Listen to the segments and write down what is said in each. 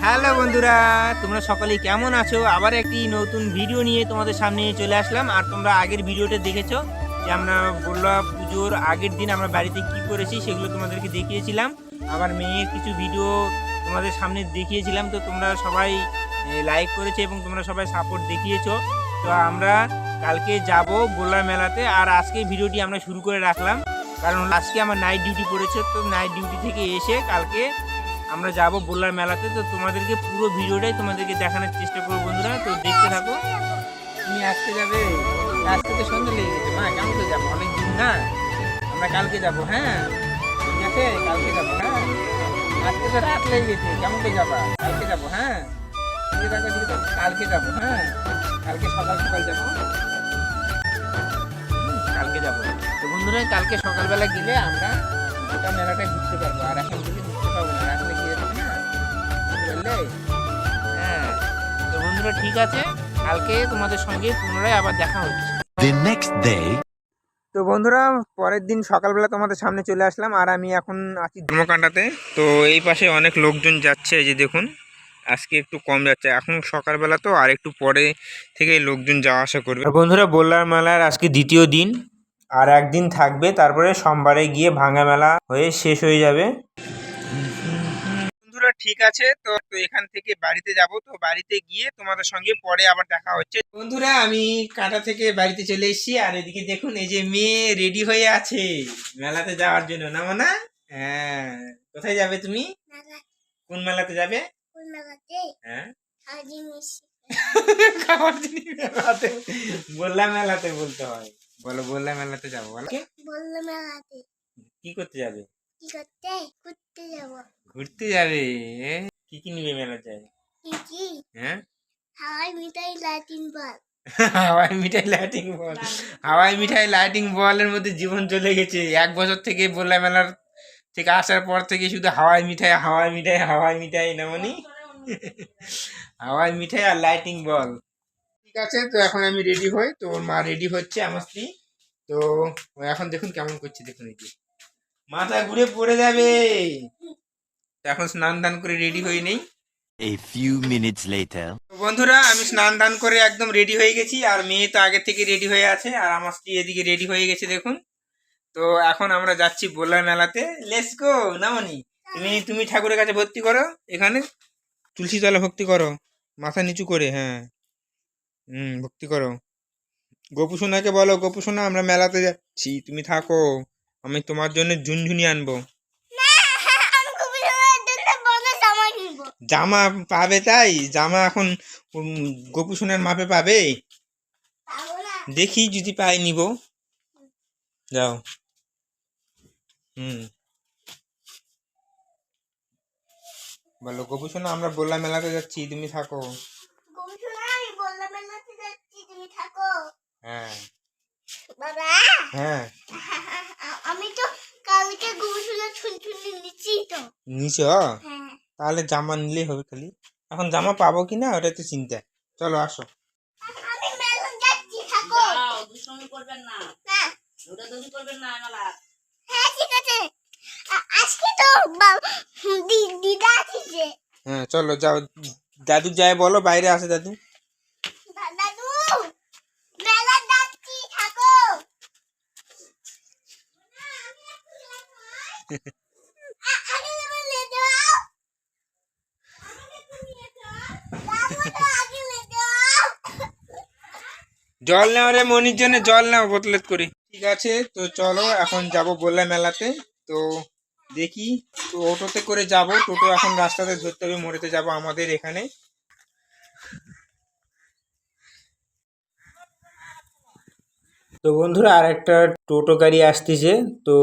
Hello বন্ধুরা, তোমরা সকলেই কেমন আছো? আবার একটি নতুন ভিডিও নিয়ে তোমাদের সামনে চলে আসলাম। আর তোমরা আগের ভিডিওটা দেখেছ যে আমরা বললা পুজোর আগের দিন আমরা বাড়িতে কি করেছি সেগুলো তোমাদেরকে দেখিয়েছিলাম। আবার মেয়ের কিছু ভিডিও তোমাদের সামনে দেখিয়েছিলাম। তো তোমরা সবাই লাইক করেছে এবং তোমরা সবাই সাপোর্ট দেখিয়েছো। তো আমরা কালকে যাব বোলার মেলাতে। আর আজকে ভিডিওটি আমরা শুরু করে রাখলাম। কারণ আজকে আমার নাইট ডিউটি পড়েছে। তো নাইট ডিউটি থেকে এসে কালকে আমরা যাব বোলার মেলাতে। তো তোমাদেরকে পুরো ভিডিওটাই তোমাদেরকে দেখানোর চেষ্টা করব বন্ধুরা। তো দেখতে থাকো। তুমি আজকে যাবে আজকে সন্ধ্যে লেগে গেছে। মা তো যাব। অনেক দিন না। আমরা কালকে যাব হ্যাঁ? ঠিক আছে? কালকে যাব হ্যাঁ? আজকে তো রাত লেগে গেছে। কেমন করে যাবা? কালকে যাব হ্যাঁ? কালকে যাব হ্যাঁ? কালকে সকাল সকাল যাব। কালকে যাব। তো বন্ধুরা, কালকে সকালবেলা গেলে আমরা গোটা মেলাটা ঘুরতে পারব। আর এখন ঘুরতে পারব না। না বুঝতে পারলে হ্যাঁ। তো বন্ধুরা ঠিক আছে। কালকে তোমাদের সঙ্গে পুনরায় আবার দেখা হচ্ছে। The next day. তো বন্ধুরা পরের দিন সকালবেলা তোমাদের সামনে চলে আসলাম আর আমি এখন আছি ধর্মকান্ডাতে। তো এই পাশে অনেক লোকজন যাচ্ছে এই যে দেখুন আজকে একটু কম যাচ্ছে। এখন সকালবেলা তো আর একটু পরে থেকে লোকজন যাওয়া আসা করবে। বন্ধুরা বললার মেলার আজকে দ্বিতীয় দিন আর একদিন থাকবে তারপরে সোমবারে গিয়ে ভাঙা মেলা হয়ে শেষ হয়ে যাবে। ঠিক আছে তো তো এখান থেকে বাড়িতে যাব। তো বাড়িতে গিয়ে তোমাদের সঙ্গে পরে আবার দেখা হচ্ছে। বন্ধুরা আমি কাঁটা থেকে বাড়িতে চলে এসেছি আর এদিকে দেখুন এই যে মেয়ে রেডি হয়ে আছে মেলাতে যাওয়ার জন্য। না মনে? হ্যাঁ কোথায় যাবে তুমি? কোন মেলাতে যাবে? হ্যাঁ? খাবার জিনিস মেলাতে। বললাম মেলাতে বলতে হয়। বলো বললাম মেলাতে যাব বলো। বলল মেলাতে। কি করতে যাবে? কি করতে ঘুরতে যাব ঘুরতে যাবে কি কি নিবে মেলা যায় কি কি হ্যাঁ হাওয়াই মিঠাই লাইটিং বল হাওয়াই মিঠাই লাইটিং বল হাওয়াই মিঠাই লাইটিং বলের মধ্যে জীবন চলে গেছে। এক বছর থেকে বললাম মেলার থেকে আসার পর থেকে শুধু হাওয়াই মিঠাই হাওয়াই মিঠাই হাওয়াই মিঠাই না মনি? হাওয়াই মিঠাই আর লাইটিং বল ঠিক আছে তো এখন আমি রেডি হই। তো ওর মা রেডি হচ্ছে আমার স্ত্রী। তো এখন দেখুন কেমন করছে দেখুন এই মাথা ঘুরে পড়ে যাবে। এখন স্নান দান করে রেডি হয়ে নেই। A few minutes later. তো বন্ধুরা আমি স্নান দান করে একদম রেডি হয়ে গেছি আর মেয়ে তো আগে থেকে রেডি হয়ে আছে আর আমার স্ত্রী এদিকে রেডি হয়ে গেছে দেখুন। তো এখন আমরা যাচ্ছি বোলার মেলাতে। লেটস গো নামনি তুমি তুমি ঠাকুরের কাছে ভর্তি করো এখানে তুলসী তলা ভক্তি করো মাথা নিচু করে হ্যাঁ। হুম ভক্তি করো। গোপু সোনাকে বলো গোপু সোনা আমরা মেলাতে যাচ্ছি তুমি থাকো। আমি তোমার জন্য ঝুনঝুনি আনব। জামা পাবে তাই? জামা এখন গোপু সোনার মাপে পাবে? দেখি যদি পাই নিব। যাও। হুম। বলো গোপু সোনা আমরা বললাম মেলাতে যাচ্ছি তুমি থাকো। হ্যাঁ। বাবা। হ্যাঁ। আমি তো কালকে গৌসুনা ছুনছুনি নিচ্ছি তো। নিচ হ্যাঁ। তাহলে জামা নিলেই হবে খালি। এখন জামা পাবো কি না ওটা তো চিন্তা। চলো আসো। আমি মেলন যাচ্ছি থাকো যাও করবেন না। না। দৌড়াদৌড়ি করবেন না মেলা হ্যাঁ ঠিক আছে। আজকে তো দিদা আসছে হ্যাঁ চলো যাও। দাদু যায় বলো বাইরে আসে দাদু মেলা যাচ্ছি থাকো আ- আগে তুমি নিয়ে যাও বাবু তো আগে নিয়ে যাও জল নাও রে মনির জন্য, জল নাও বোতলে করি। ঠিক আছে, তো চলো এখন যাব বললাম মেলাতে। তো দেখি, তো অটোতে করে যাব। টোটো এখন রাস্তাতে ধরতে হবে মোড়েতে যাব আমাদের এখানে। তো বন্ধুরা আর একটা টোটো গাড়ি আসতেছে। তো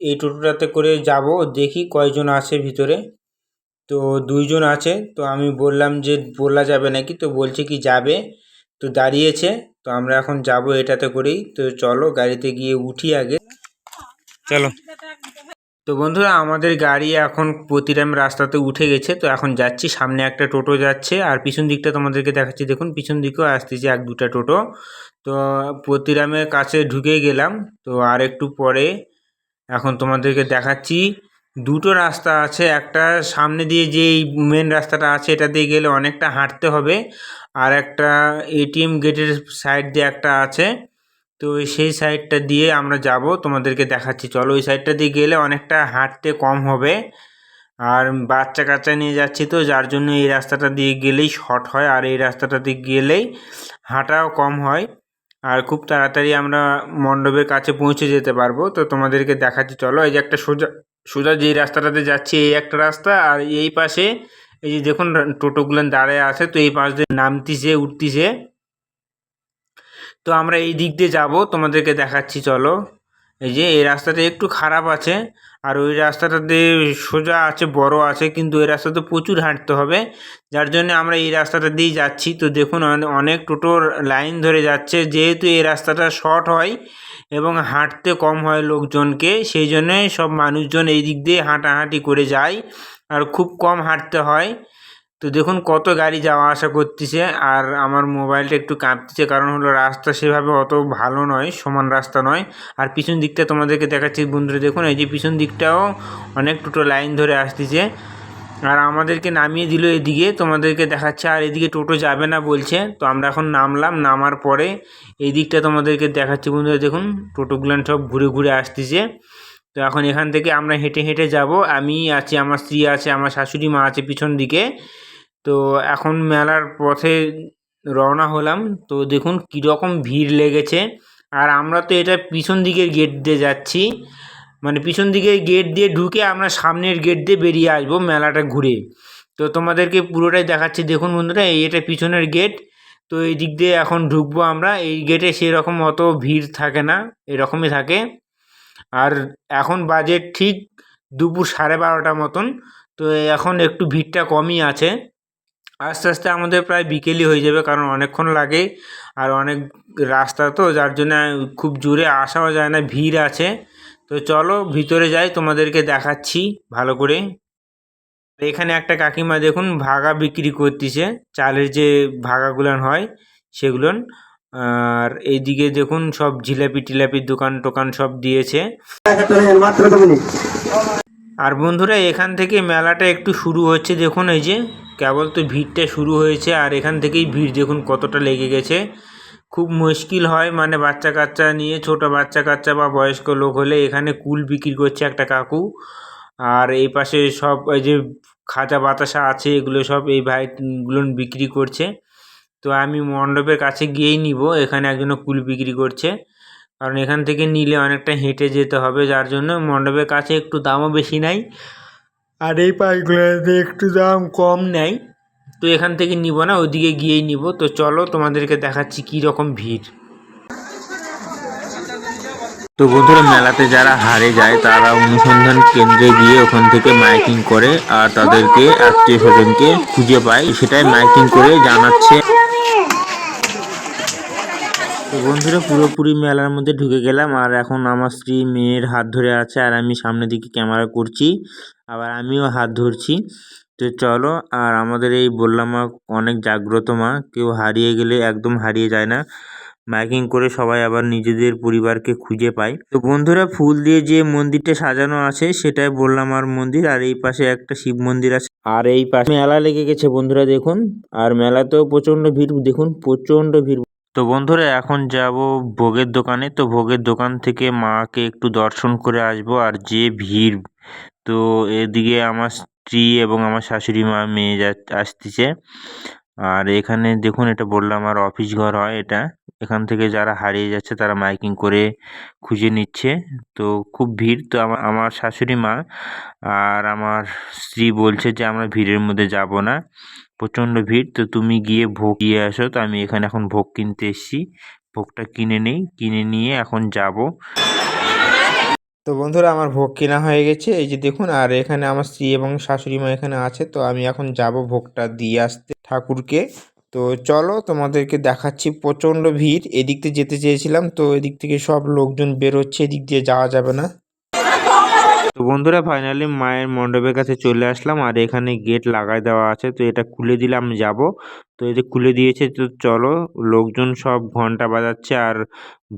এই টোটোটাতে করে যাব দেখি কয়জন আছে ভিতরে। তো দুইজন আছে তো আমি বললাম যে বলা যাবে নাকি তো বলছে কি যাবে। তো দাঁড়িয়েছে তো আমরা এখন যাব এটাতে করেই। তো চলো গাড়িতে গিয়ে উঠি আগে। চলো। তো বন্ধুরা আমাদের গাড়ি এখন প্রতিরাম রাস্তাতে উঠে গেছে তো এখন যাচ্ছি। সামনে একটা টোটো যাচ্ছে আর পিছন দিকটা তোমাদেরকে দেখাচ্ছি। দেখুন পিছন দিকেও আসতেছে এক দুটা টোটো। তো প্রতিরামের কাছে ঢুকে গেলাম তো আর একটু পরে এখন তোমাদেরকে দেখাচ্ছি। দুটো রাস্তা আছে, একটা সামনে দিয়ে যে মেন রাস্তাটা আছে, এটা দিয়ে গেলে অনেকটা হাঁটতে হবে। আর একটা এটিএম গেটের সাইড দিয়ে একটা আছে। তো সেই সাইডটা দিয়ে আমরা যাব, তোমাদেরকে দেখাচ্ছি। চলো ওই সাইডটা দিয়ে গেলে অনেকটা হাঁটতে কম হবে। আর বাচ্চা কাচ্চা নিয়ে যাচ্ছি তো, যার জন্য এই রাস্তাটা দিয়ে গেলেই শর্ট হয়। আর এই রাস্তাটা দিয়ে গেলেই হাঁটাও কম হয়। আর খুব তাড়াতাড়ি আমরা মণ্ডপের কাছে পৌঁছে যেতে পারব। তো তোমাদেরকে দেখাচ্ছি, চলো এই যে একটা সোজা সোজা যেই রাস্তাটাতে যাচ্ছি, এই একটা রাস্তা আর এই পাশে, এই যে দেখুন টোটোগুলো দাঁড়ায় আছে, তো এই পাশ দিয়ে নামতিছে, উঠতিছে। তো আমরা এই দিক দিয়ে যাব, তোমাদেরকে দেখাচ্ছি, চলো। এই যে এই রাস্তাটা একটু খারাপ আছে আর ওই রাস্তাটাতে সোজা আছে, বড় আছে, কিন্তু ওই রাস্তাতে প্রচুর হাঁটতে হবে। যার জন্য আমরা এই রাস্তাটা দিয়েই যাচ্ছি। তো দেখুন অনেক টোটোর লাইন ধরে যাচ্ছে। যেহেতু এই রাস্তাটা শর্ট হয় এবং হাঁটতে কম হয় লোকজনকে, সেই জন্যই সব মানুষজন এই দিক দিয়ে হাঁটাহাঁটি করে যায়। আর খুব কম হাঁটতে হয়। তো দেখুন কত গাড়ি যাওয়া আসা করতেছে আর আমার মোবাইলটা একটু কাঁপতেছে। কারণ হলো রাস্তা সেভাবে অত ভালো নয়, সমান রাস্তা নয়। আর পিছন দিকটা তোমাদেরকে দেখাচ্ছি বন্ধুরা, দেখুন এই যে পিছন দিকটাও অনেক টোটো লাইন ধরে আসতেছে। আর আমাদেরকে নামিয়ে দিল এদিকে, তোমাদেরকে দেখাচ্ছে আর এদিকে টোটো যাবে না বলছে। তো আমরা এখন নামলাম, নামার পরে এই দিকটা তোমাদেরকে দেখাচ্ছি বন্ধুরা, দেখুন টোটোগুলো সব ঘুরে ঘুরে আসতেছে। তো এখন এখান থেকে আমরা হেঁটে হেঁটে যাব। আমি আছি, আমার স্ত্রী আছে, আমার শাশুড়ি মা আছে পিছন দিকে। তো এখন মেলার পথে রওনা হলাম। তো দেখুন কীরকম ভিড় লেগেছে। আর আমরা তো এটা পিছন দিকের গেট দিয়ে যাচ্ছি। মানে পিছন দিকের গেট দিয়ে ঢুকে আমরা সামনের গেট দিয়ে বেরিয়ে আসব মেলাটা ঘুরে। তো তোমাদেরকে পুরোটাই দেখাচ্ছি। দেখুন বন্ধুরা, এই এটা পিছনের গেট তো এই দিক দিয়ে এখন ঢুকবো আমরা। এই গেটে সেরকম অত ভিড় থাকে না, এরকমই থাকে। আর এখন বাজে ঠিক দুপুর সাড়ে বারোটা মতন। তো এখন একটু ভিড়টা কমই আছে। আস্তে আস্তে আমাদের প্রায় বিকেলই হয়ে যাবে, কারণ অনেকক্ষণ লাগে আর অনেক রাস্তা তো, যার জন্য খুব জোরে আসাও যায় না, ভিড় আছে। তো চলো ভিতরে যাই, তোমাদেরকে দেখাচ্ছি ভালো করে। এখানে একটা কাকিমা দেখুন, ভাগা বিক্রি করতেছে, চালের যে ভাগাগুলান হয়, সেগুলোন। আর এইদিকে দেখুন, সব জিলাপি টিলাপির দোকান টোকান সব দিয়েছে আর বন্ধুরা, এখান থেকে মেলাটা একটু শুরু হচ্ছে, দেখুন এই যে। কেবল তো ভিড়টা শুরু হয়েছে, আর এখান থেকেই ভিড়, দেখুন কতটা লেগে গেছে। খুব মুশকিল হয় মানে বাচ্চা কাচ্চা নিয়ে, ছোট বাচ্চা কাচ্চা বা বয়স্ক লোক হলে এখানে কুল বিক্রি করছে একটা কাকু। আর এই পাশে সব এই যে খাজা বাতাসা আছে, এগুলো সব এই ভাইগুলো বিক্রি করছে। তো আমি মণ্ডপের কাছে গিয়েই নিব, এখানে একজন কুল বিক্রি করছে। কারণ এখান থেকে নিলে অনেকটা হেঁটে যেতে হবে, যার জন্য মণ্ডপের কাছে একটু দামও বেশি নেয় আর এই পাইগুলোতে একটু দাম কম নেয় তো এখান থেকে নিব না ওইদিকে গিয়েই নিব। তো চলো তোমাদেরকে দেখাচ্ছি কী রকম ভিড়। তো বন্ধুরা, মেলাতে যারা হারে যায় তারা অনুসন্ধান কেন্দ্রে গিয়ে ওখান থেকে মাইকিং করে আর তাদেরকে আত্মীয় স্বজনকে খুঁজে পায়। সেটাই মাইকিং করে জানাচ্ছে। তো বন্ধুরা, পুরোপুরি মেলার মধ্যে ঢুকে গেলাম। আর এখন আমার স্ত্রী মেয়ের হাত ধরে আছে, আর আমি সামনের দিকে ক্যামেরা করছি, আবার আমিও হাত ধরছি। তো চলো, আর আমাদের এই বললাম মা অনেক জাগ্রত মা, কেউ হারিয়ে গেলে একদম হারিয়ে যায় না। মাইকিং করে সবাই আবার নিজেদের পরিবারকে খুঁজে পায়। তো বন্ধুরা, ফুল দিয়ে যে মন্দিরটা সাজানো আছে, সেটাই বললাম আর মন্দির, আর এই পাশে একটা শিব মন্দির আছে। আর এই পাশে মেলা লেগে গেছে বন্ধুরা, দেখুন। আর মেলাতেও প্রচণ্ড ভিড়, দেখুন, প্রচণ্ড ভিড়। তো বন্ধুরা, এখন যাব ভোগের দোকানে। তো ভোগের দোকান থেকে মাকে একটু দর্শন করে আসব আর যে ভিড়। তো এদিকে আমার স্ত্রী এবং আমার শাশুড়ি মা মেয়ে যা, আসতেছে। আর এখানে দেখুন, এটা বললাম আর অফিস ঘর হয় এটা। এখান থেকে যারা হারিয়ে যাচ্ছে, তারা মাইকিং করে খুঁজে নিচ্ছে। তো খুব ভিড়। তো আমার আমার শাশুড়ি মা আর আমার স্ত্রী বলছে যে, আমরা ভিড়ের মধ্যে যাব না। প্রচণ্ড ভিড়, তো তুমি গিয়ে ভোগ দিয়ে আসো। তো আমি এখানে এখন ভোগ কিনতে এসেছি। ভোগটা কিনে নেই, কিনে নিয়ে এখন যাব। তো বন্ধুরা, আমার ভোগ কেনা হয়ে গেছে। এই যে দেখুন, আর এখানে আমার স্ত্রী এবং শাশুড়ি মা এখানে আছে, তো আমি এখন যাব ভোগটা দিয়ে আসতে ঠাকুরকে। তো চলো, তোমাদেরকে দেখাচ্ছি প্রচণ্ড ভিড়। এদিক দিয়ে যেতে চেয়েছিলাম, তো এদিক থেকে সব লোকজন বেরোচ্ছে, এদিক দিয়ে যাওয়া যাবে না। তো বন্ধুরা ফাইনালি মায়ের মণ্ডপের কাছে চলে আসলাম আর এখানে গেট লাগাই দেওয়া আছে। তো এটা খুলে দিলে আমি যাব। তো এই যে খুলে দিয়েছে, তো চলো, লোকজন সব ঘণ্টা বাজাচ্ছে আর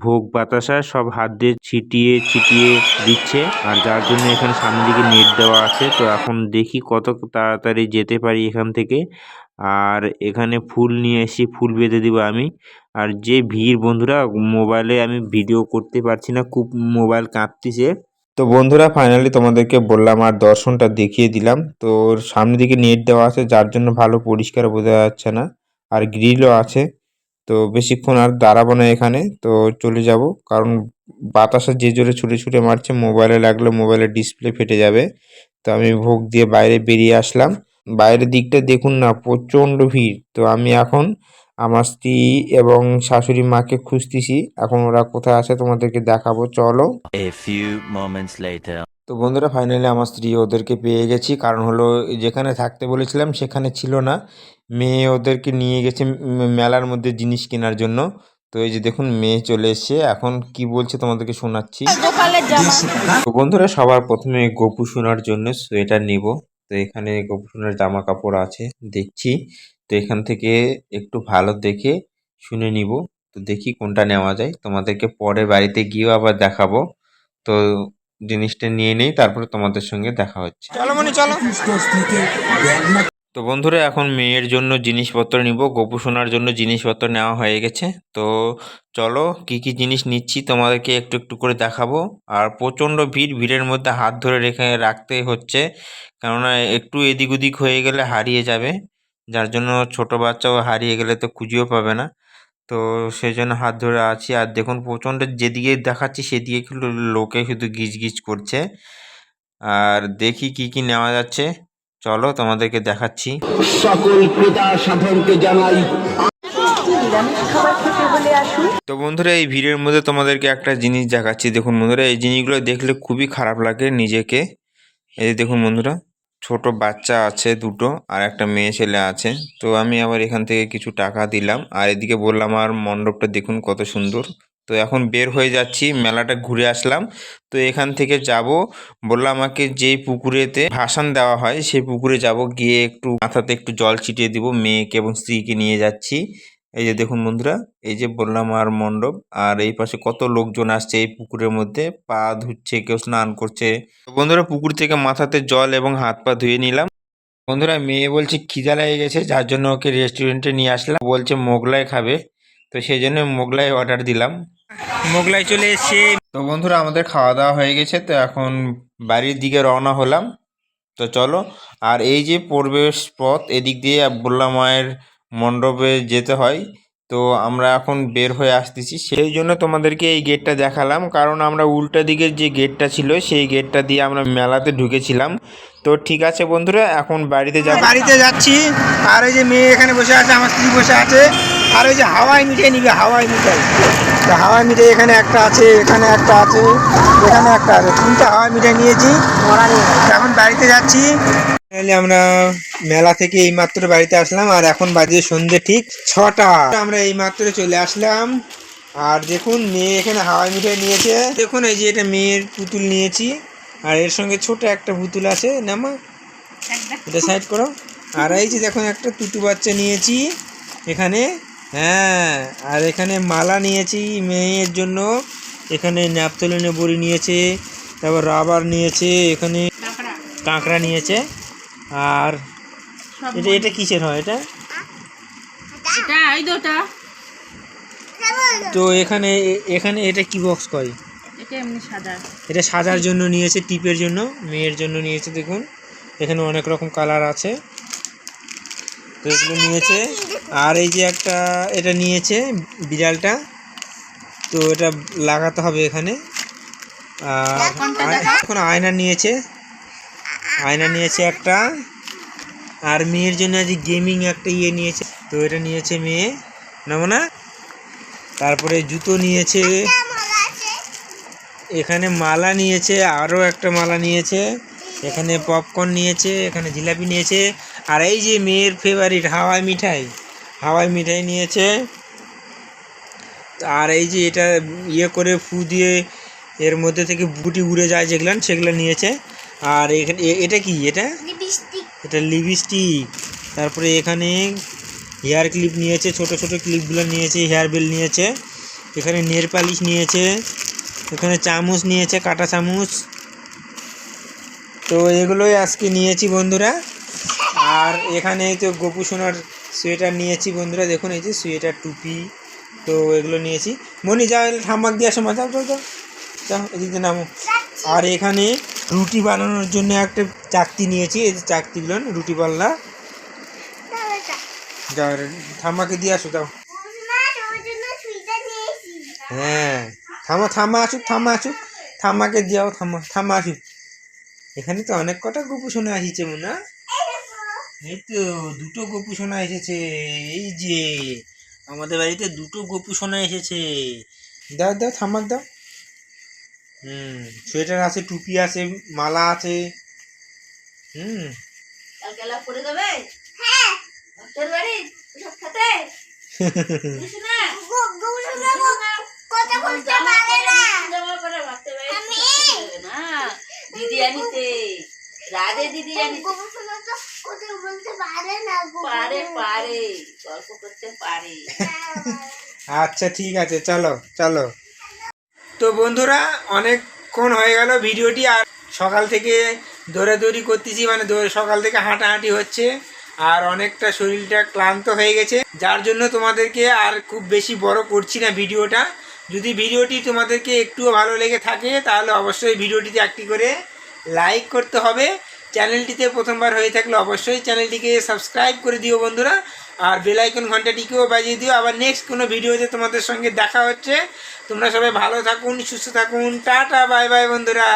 ভোগ বাতাসা সব হাত দিয়ে ছিটিয়ে ছিটিয়ে দিচ্ছে। আর যার জন্য এখানে সামনের দিকে নেট দেওয়া আছে। তো এখন দেখি কত তাড়াতাড়ি যেতে পারি এখান থেকে। আর এখানে ফুল নিয়ে এসে ফুল বেঁধে দিব আমি। আর যে ভিড় বন্ধুরা, মোবাইলে আমি ভিডিও করতে পারছি না। খুব মোবাইল কাঁপতেছে। তো বন্ধুরা ফাইনালি তোমাদেরকে বললাম আর দর্শনটা দেখিয়ে দিলাম। তো সামনে দিকে নেট দেওয়া আছে, যার জন্য ভালো পরিষ্কার বোঝা যাচ্ছে না। আর গ্রিলও আছে। তো বেশিক্ষণ আর দাঁড়াবো না এখানে, তো চলে যাব। কারণ বাতাসে যে জোরে ছুটে ছুটে মারছে মোবাইলে লাগলে মোবাইলের ডিসপ্লে ফেটে যাবে। তো আমি ভোগ দিয়ে বাইরে বেরিয়ে আসলাম। বাইরের দিকটা দেখুন না, প্রচণ্ড ভিড়। তো আমি এখন আমার স্ত্রী এবং শাশুড়ি মাকে খুঁজতেছি। এখন ওরা কোথায় আছে তোমাদেরকে দেখাবো চলো। তো বন্ধুরা ফাইনালি আমার স্ত্রী ওদেরকে পেয়ে গেছি। কারণ হলো যেখানে থাকতে বলেছিলাম সেখানে ছিল না। মেয়ে ওদেরকে নিয়ে গেছে মেলার মধ্যে জিনিস কেনার জন্য। তো এই যে দেখুন মেয়ে চলে এসছে। এখন কি বলছে তোমাদেরকে শোনাচ্ছি। তো বন্ধুরা সবার প্রথমে গোপু শোনার জন্য সোয়েটার নিব। তো এখানে গোপু সোনার জামা কাপড় আছে দেখছি। তো এখান থেকে একটু ভালো দেখে শুনে নিব। তো দেখি কোনটা নেওয়া যায়। তোমাদেরকে পরে বাড়িতে গিয়েও আবার দেখাবো। তো জিনিসটা নিয়ে নেই তারপরে তোমাদের সঙ্গে দেখা হচ্ছে। চলো মনে চলো। তো বন্ধুরা এখন মেয়ের জন্য জিনিসপত্র নিব। গোপু সোনার জন্য জিনিসপত্র নেওয়া হয়ে গেছে। তো চলো কি কি জিনিস নিচ্ছি তোমাদেরকে একটু একটু করে দেখাবো। আর প্রচণ্ড ভিড় ভিড়ের মধ্যে হাত ধরে রেখে রাখতে হচ্ছে। কেননা একটু এদিক ওদিক হয়ে গেলে হারিয়ে যাবে। যার জন্য ছোট বাচ্চাও হারিয়ে গেলে তো খুঁজেও পাবে না। তো সেই জন্য হাত ধরে আছি। আর দেখুন প্রচণ্ড যেদিকে দেখাচ্ছি সেদিকে কিন্তু লোকে শুধু গিজ গিজ করছে। আর দেখি কি কি নেওয়া যাচ্ছে। চলো তোমাদেরকে দেখাচ্ছি। সকল ক্রেতা সাধনকে জানাই। তো বন্ধুরা এই ভিড়ের মধ্যে তোমাদেরকে একটা জিনিস দেখাচ্ছি। দেখুন বন্ধুরা এই জিনিসগুলো দেখলে খুবই খারাপ লাগে নিজেকে। এই দেখুন বন্ধুরা ছোট বাচ্চা আছে দুটো আর একটা মেয়ে ছেলে আছে। তো আমি আবার এখান থেকে কিছু টাকা দিলাম। আর এদিকে বললাম, আর মণ্ডপটা দেখুন কত সুন্দর। তো এখন বের হয়ে যাচ্ছি, মেলাটা ঘুরে আসলাম। তো এখান থেকে যাব। বললাম আমাকে যেই পুকুরেতে ভাসান দেওয়া হয়, সেই পুকুরে যাব। গিয়ে একটু মাথাতে একটু জল ছিটিয়ে দিব, মেয়েকে এবং স্ত্রীকে নিয়ে যাচ্ছি। এই যে দেখুন বন্ধুরা, এই যে বললাম আর মণ্ডপ, আর এই পাশে কত লোকজন আসছে এই পুকুরের মধ্যে, পা ধুচ্ছে, কেউ স্নান করছে। বন্ধুরা, পুকুর থেকে মাথাতে জল এবং হাত পা ধুয়ে নিলাম। বন্ধুরা, মেয়ে বলছে, খিদা লেগে গেছে, যার জন্য ওকে রেস্টুরেন্টে নিয়ে আসলাম। বলছে, মোগলাই খাবে। তো সেই জন্য মোগলাই অর্ডার দিলাম। মোগলাই চলে এসছে। তো বন্ধুরা, আমাদের খাওয়া দাওয়া হয়ে গেছে, তো এখন বাড়ির দিকে রওনা হলাম। তো চলো, আর এই যে প্রবেশ পথ, এদিক দিয়ে বললাম মায়ের মণ্ডপে যেতে হয়। তো আমরা এখন বের হয়ে আসতেছি। সেই জন্য তোমাদেরকে এই গেটটা দেখালাম। কারণ আমরা উল্টা দিকের যে গেটটা ছিল, সেই গেটটা দিয়ে আমরা মেলাতে ঢুকেছিলাম। তো ঠিক আছে বন্ধুরা, এখন বাড়িতে যাব। বাড়িতে যাচ্ছি। আর ওই যে মেয়ে এখানে বসে আছে, আমার স্ত্রী বসে আছে। আর ওই যে হাওয়াই মিঠাই নিবে, হাওয়াই মিঠাই। তো হাওয়াই মিঠাই এখানে একটা আছে, এখানে একটা আছে, এখানে একটা আছে। তিনটা হাওয়াই মিঠাই নিয়েছি। এখন বাড়িতে যাচ্ছি। Finally আমরা মেলা থেকে এই মাত্র বাড়িতে আসলাম আর এখন বাজে সন্ধে ঠিক ছটা। আমরা এই মাত্র চলে আসলাম আর দেখুন মেয়ে এখানে হাওয়াই মিঠাই নিয়েছে। দেখুন এই যে এটা মেয়ের পুতুল নিয়েছি আর এর সঙ্গে ছোট একটা পুতুল আছে নামা? এটা সাইড করো। আর এই যে দেখুন একটা তুতু বাচ্চা নিয়েছি এখানে। হ্যাঁ আর এখানে মালা নিয়েছি মেয়ের জন্য। এখানে ন্যাপথলিনে বড়ি নিয়েছে তারপর রাবার নিয়েছে এখানে কাঁকড়া নিয়েছে। আর এটা এটা কিসের হয়? এটা? এটা? এই দুটা। তো এখানে এ- এখানে এটা কি বক্স কয়? এটা এমনি সাদা। এটা সাজার জন্য নিয়েছে টিপের জন্য মেয়ের জন্য নিয়েছে দেখুন। এখানে অনেক রকম কালার আছে। তো এগুলো নিয়েছে। আর এই যে একটা এটা নিয়েছে বিড়ালটা। তো এটা লাগাতে হবে এখানে। আর এখন আয়না নিয়েছে। আয়না নিয়েছে একটা। আর মেয়ের জন্য আজ গেমিং একটা ইয়ে নিয়েছে। তো এটা নিয়েছে মেয়ে। নেব না তারপরে জুতো নিয়েছে। এখানে মালা নিয়েছে, আরও একটা মালা নিয়েছে। এখানে পপকর্ন নিয়েছে, এখানে জিলাপি নিয়েছে। আর এই যে মেয়ের ফেভারিট হাওয়াই মিঠাই হাওয়াই মিঠাই নিয়েছে। আর এই যে এটা ইয়ে করে ফু দিয়ে এর মধ্যে থেকে বুটি উড়ে যায় যেগুলো, সেগুলো নিয়েছে। আর এখানে এটা কি? এটা? এটা লিপস্টিক। তারপরে এখানে হেয়ার ক্লিপ নিয়েছে ছোট ছোট ক্লিপগুলো নিয়েছে হেয়ার বেল নিয়েছে এখানে নেল পালিশ নিয়েছে এখানে চামচ নিয়েছে কাটা চামচ। তো এগুলোই আজকে নিয়েছি বন্ধুরা। আর এখানে তো গোপু সোনার সোয়েটার নিয়েছি বন্ধুরা দেখুন এই যে সোয়েটার টুপি তো এগুলো নিয়েছি। মনি যাও এলে ঠাম্মাক দিয়ে আসো মা যাও যাও যাও যাও। এদিকে নামো। আর এখানে রুটি বানানোর জন্য একটা চাকতি নিয়েছি। এই যে চাকতিগুলো রুটি রে, ঠাম্মাকে দিয়ে আসো নিয়েছি হ্যাঁ থামা থামা আসুক থামা আসুক। থাম্মাকে দিয়াও থামা থামা আসুক। এখানে তো অনেক কটা গোপু সোনা আসিছে মনে এই তো দুটো গোপু সোনা এসেছে। এই যে আমাদের বাড়িতে দুটো গোপু সোনা এসেছে। দাও দাও থামাক দাও। হুম সোয়েটার আছে টুপি আছে মালা আছে। হুম। কালকে লাভ করে দেবে হ্যাঁ বাড়ি? সব খেতে? কথা বলতে পারে না। দিদি আনিতে। রাধে দিদি আনিতে। গৌরব শোনা তো কথা বলতে পারে না পারে পারে। গল্প করতে পারে। আচ্ছা ঠিক আছে চলো চলো। তো বন্ধুরা, অনেকক্ষণ হয়ে গেল ভিডিওটি আর সকাল থেকে দৌড়াদৌড়ি করতেছি মানে সকাল থেকে হাঁটাহাঁটি হচ্ছে আর অনেকটা শরীরটা ক্লান্ত হয়ে গেছে। যার জন্য তোমাদেরকে আর খুব বেশি বড় করছি না ভিডিওটা। যদি ভিডিওটি তোমাদেরকে একটুও ভালো লেগে থাকে, তাহলে অবশ্যই ভিডিওটিতে একটি করে লাইক করতে হবে। চ্যানেলটিতে প্রথমবার হয়ে থাকলে অবশ্যই চ্যানেলটিকে সাবস্ক্রাইব করে দিও বন্ধুরা। আর বেলাইকন ঘন্টাটিকেও বাজিয়ে দিও। আবার নেক্সট কোনো ভিডিওতে তোমাদের সঙ্গে দেখা হচ্ছে। তোমরা সবাই ভালো থাকুন, সুস্থ থাকুন। টাটা বাই বাই বন্ধুরা।